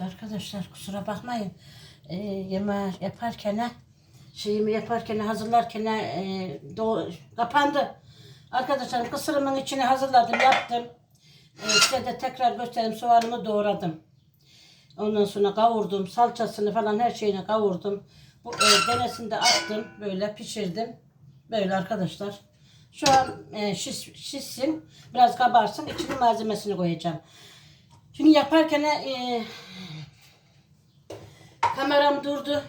Arkadaşlar kusura bakmayın. Ee, yemeği yaparken şeyimi yaparken hazırlarken e, kapandı. Arkadaşlar kısırımın içini hazırladım yaptım. Ee, size de tekrar göstereyim soğanımı doğradım. Ondan sonra kavurdum. Salçasını falan her şeyini kavurdum. Bu e, denesini de attım. Böyle pişirdim. Böyle arkadaşlar. Şu an e, şiş, şişsin. Biraz kabarsın. İçine malzemesini koyacağım. Çünkü yaparken e, kameram durdu.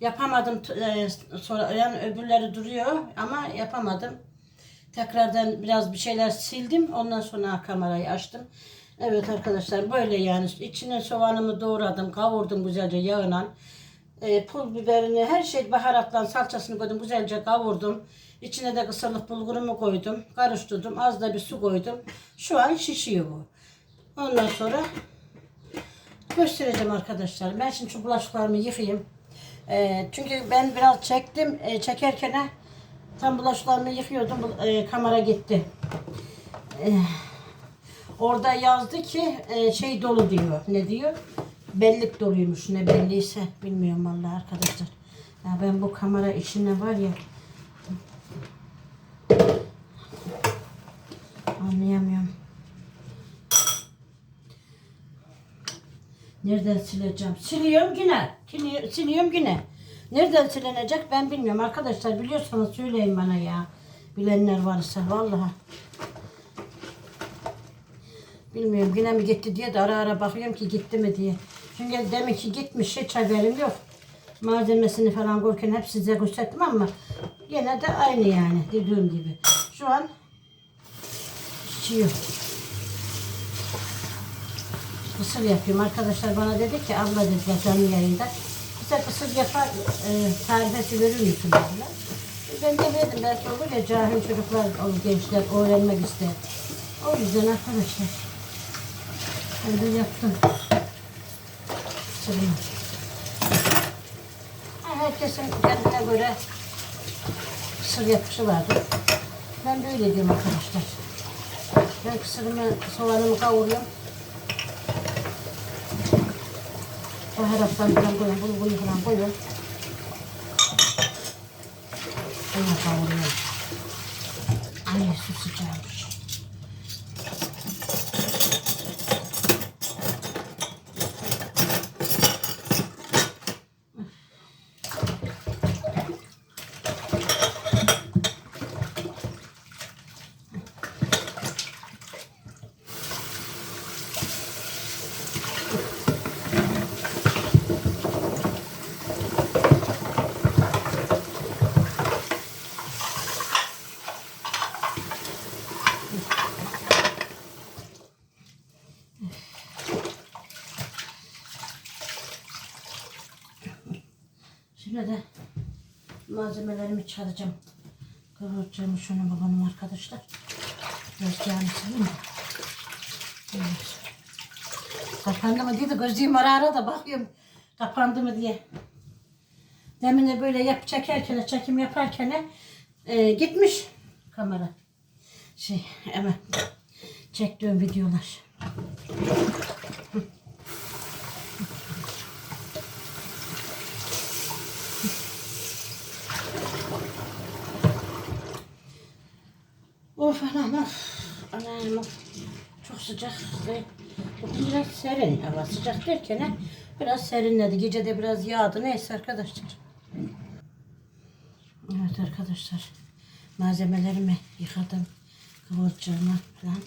Yapamadım. E, sonra yani öbürleri duruyor ama yapamadım. Tekrardan biraz bir şeyler sildim. Ondan sonra kamerayı açtım. Evet arkadaşlar böyle yani içine soğanımı doğradım, kavurdum güzelce yağına. E, pul biberini, her şey baharatla salçasını koydum, güzelce kavurdum. İçine de kısırlık bulgurumu koydum, karıştırdım, az da bir su koydum. Şu an şişiyor bu. Ondan sonra göstereceğim arkadaşlar. Ben şimdi şu bulaşıklarımı yıkayayım. E, çünkü ben biraz çektim, e, çekerken tam bulaşıklarımı yıkıyordum, e, kamera gitti. E, Orada yazdı ki e, şey dolu diyor. Ne diyor? Bellik doluymuş. Ne belliyse bilmiyorum vallahi arkadaşlar. Ya ben bu kamera işine var ya anlayamıyorum. Nereden sileceğim? Siliyorum yine. Sili- Siliyorum yine. Nereden silinecek ben bilmiyorum. Arkadaşlar biliyorsanız söyleyin bana ya. Bilenler varsa vallahi. Bilmiyorum yine mi gitti diye de ara ara bakıyorum ki gitti mi diye. Çünkü demek ki gitmiş hiç haberim yok. Malzemesini falan koyarken hep size gösterdim ama yine de aynı yani dediğim gibi. Şu an pişiyor. Kısır yapıyorum. Arkadaşlar bana dedi ki abla dediler canlı yayında. Bize kısır yapar e, tarifesi verir misin dediler. Ben de verdim. Belki olur ya cahil çocuklar, olur gençler öğrenmek ister. O yüzden arkadaşlar. De yaptım. Kısırımı. Herkesin kendine göre kısır yapışı vardır. Ben böyle diyorum arkadaşlar. Ben kısırımı, soğanımı kavuruyorum. Baharattan falan koyuyorum, bunu bunu falan koyuyorum. Bunu kavuruyorum. Ay Şimdi de malzemelerimi çalacağım. Kavuracağım şunu babanım arkadaşlar. Yağını sileyim. Evet. Kapandı mı diye de gözlüğüm ara ara da bakıyorum. Kapandı mı diye. Demin de böyle yap çekerken, çekim yaparken e, gitmiş kamera. Şey hemen çektiğim videolar. Of anam of. Anam of. Çok sıcak bugün biraz serin hava. Sıcak derken he, biraz serinledi. Gece de biraz yağdı. Neyse arkadaşlar. Evet arkadaşlar. Malzemelerimi yıkadım. Kıvırcığımı falan.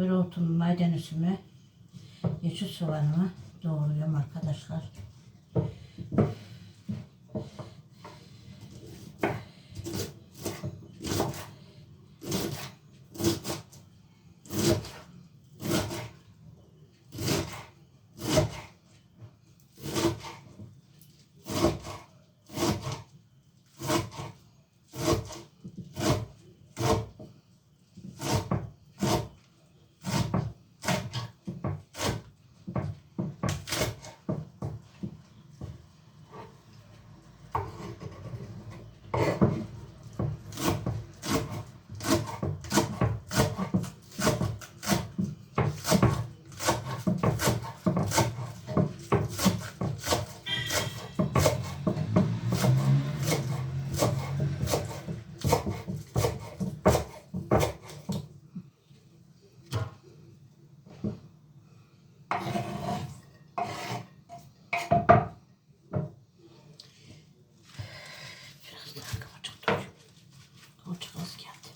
Dereotumu, maydanozumu, yeşil soğanımı doğruyorum arkadaşlar. Biraz daha kıvırcık dur. Kıvırcık az geldi.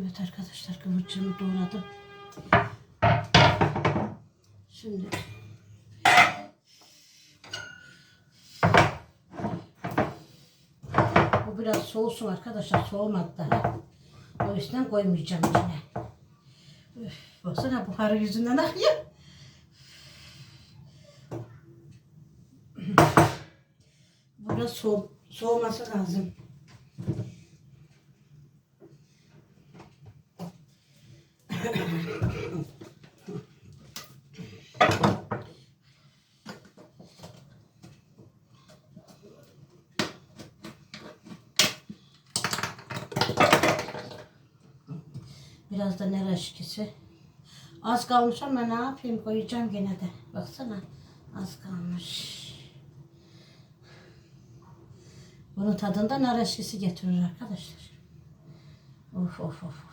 Evet arkadaşlar kıvırcığımı doğradım. Şimdi bu biraz soğusun arkadaşlar soğumadı daha. O yüzden koymayacağım içine. Üf, baksana buharı yüzünden akıyor. Bu Biraz soğu soğuması lazım. Biraz da aşkisi. Az kalmış ama ne yapayım koyacağım gene de. Baksana az kalmış. Bunun tadında nar aşkisi getirir arkadaşlar. Of of of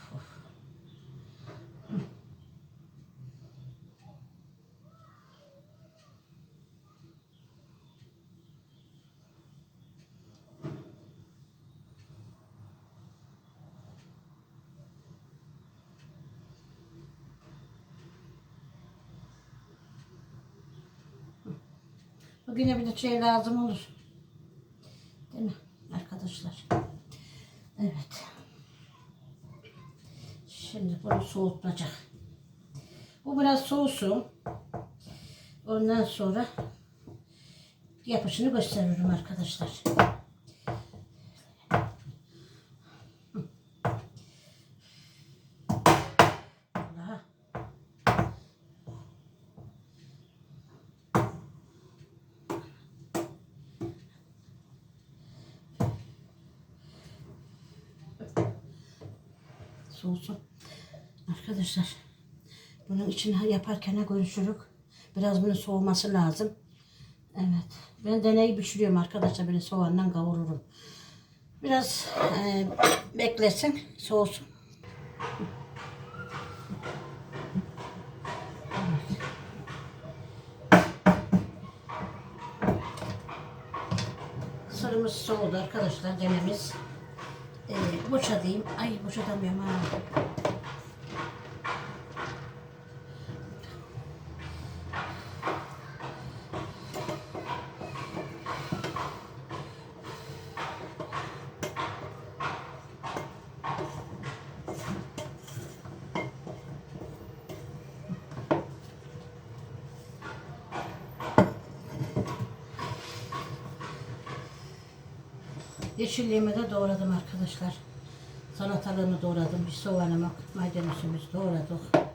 Bugüne bir de şey lazım olur. Değil mi arkadaşlar? Evet. Şimdi bunu soğutacak. Bu biraz soğusun. Ondan sonra yapışını gösteririm arkadaşlar. Soğusun. Arkadaşlar bunun için yaparken görüşürük. Biraz bunun soğuması lazım. Evet. Ben deneyi pişiriyorum arkadaşlar. Böyle soğandan kavururum. Biraz e, beklesin. Soğusun. Sırımız soğudu arkadaşlar dememiz. Ee, boşadayım. Ay boşadamıyorum ha. Yeşilliğimi de doğradım arkadaşlar. Salatalığımı doğradım. Bir soğanımı, maydanozumuzu doğradık.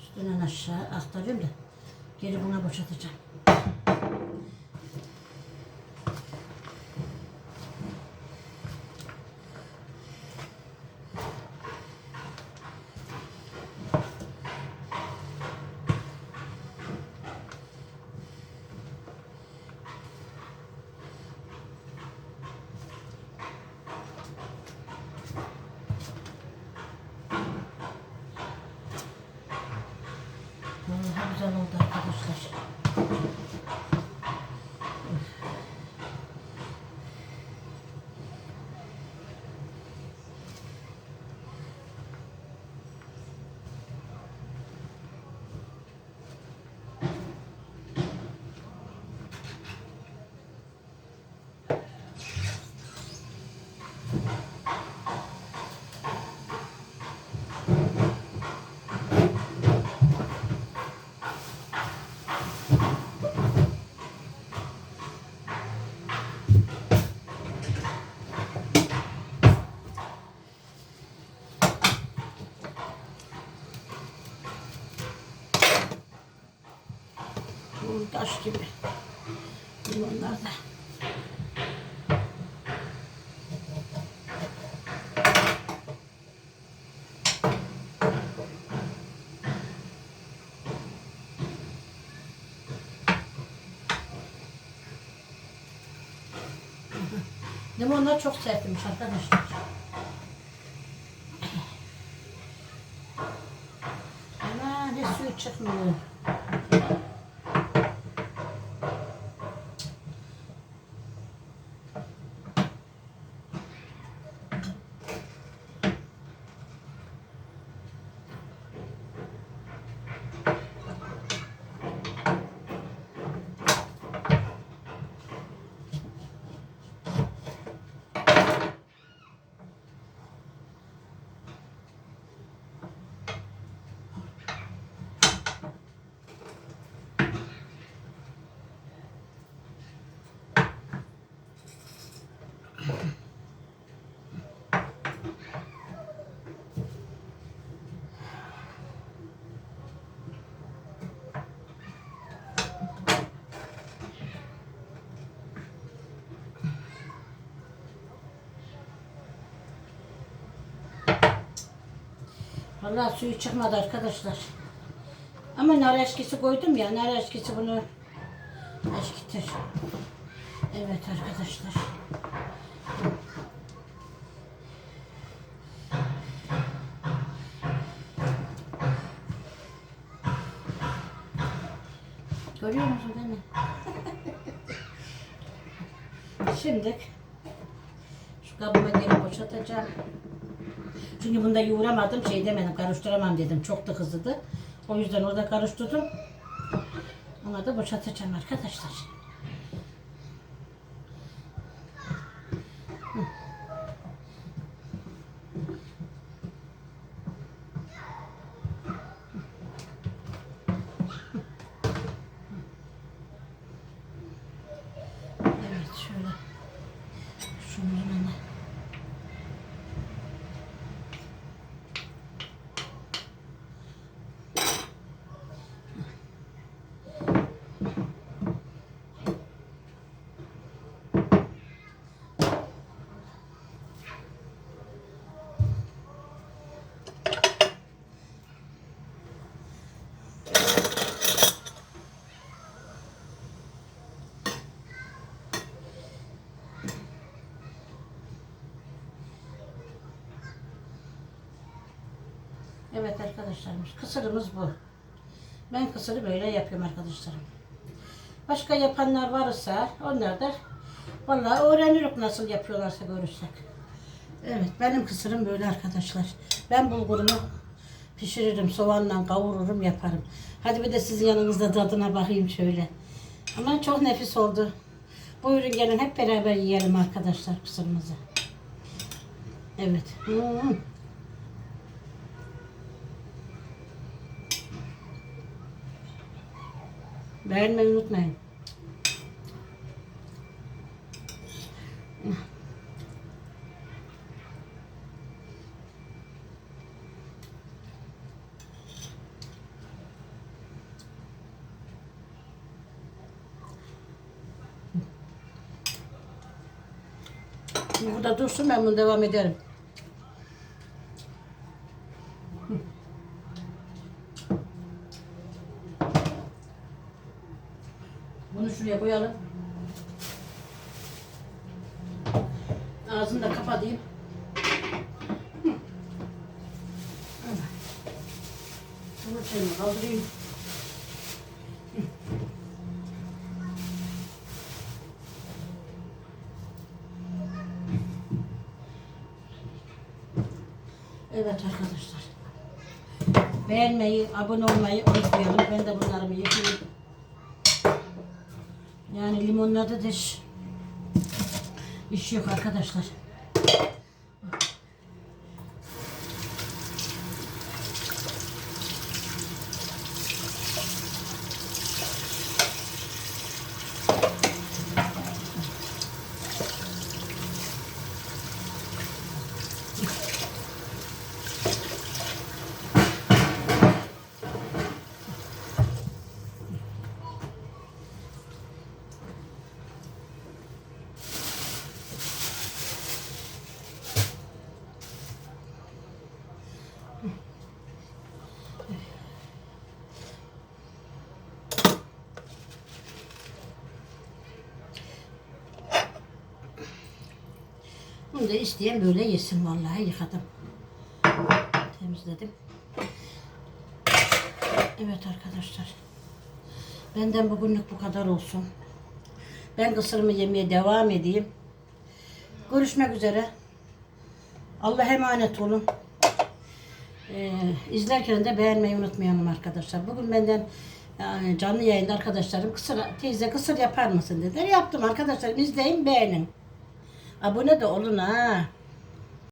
Üstünden aşağı aktarıyorum da geri buna boşaltacağım. Vallahi güzel oldu arkadaşlar. Bu taş gibi. Limonlar da. Limonlar çok sertmiş arkadaşlar. Ama ne suyu çıkmıyor. Vallahi suyu çıkmadı arkadaşlar. Ama nar eşkisi koydum ya. Nar eşkisi bunu eşkitir. Evet arkadaşlar. Görüyor musun beni? Şimdi şu kabıma geri boşaltacağım. Çünkü bunda yoğuramadım, şey demedim, karıştıramam dedim. Çok da hızlıdı. O yüzden orada karıştırdım. Ona da boşaltacağım arkadaşlar. Hı. Evet şöyle. Şunun yanına. Evet arkadaşlarımız kısırımız bu. Ben kısırı böyle yapıyorum arkadaşlarım. Başka yapanlar varsa onlar da vallahi öğrenirik nasıl yapıyorlarsa görürsek. Evet benim kısırım böyle arkadaşlar. Ben bulgurumu pişiririm, soğanla kavururum, yaparım. Hadi bir de sizin yanınızda tadına bakayım şöyle. Ama çok nefis oldu. Buyurun gelin hep beraber yiyelim arkadaşlar kısırımızı. Evet. Hmm. Beğenmeyi unutmayın. Burada dursun ben bunu devam ederim. Evet arkadaşlar. Beğenmeyi, abone olmayı unutmayalım. Ben de bunlarımı yapayım. Yani limonladı diş. İş yok arkadaşlar. Bunu da isteyen böyle yesin vallahi yıkadım. Temizledim. Evet arkadaşlar. Benden bugünlük bu kadar olsun. Ben kısırımı yemeye devam edeyim. Görüşmek üzere. Allah emanet olun. Ee, izlerken de beğenmeyi unutmayalım arkadaşlar. Bugün benden yani canlı yayında arkadaşlarım kısır, teyze kısır yapar mısın dediler. Yaptım arkadaşlar. İzleyin beğenin. Abone de olun ha.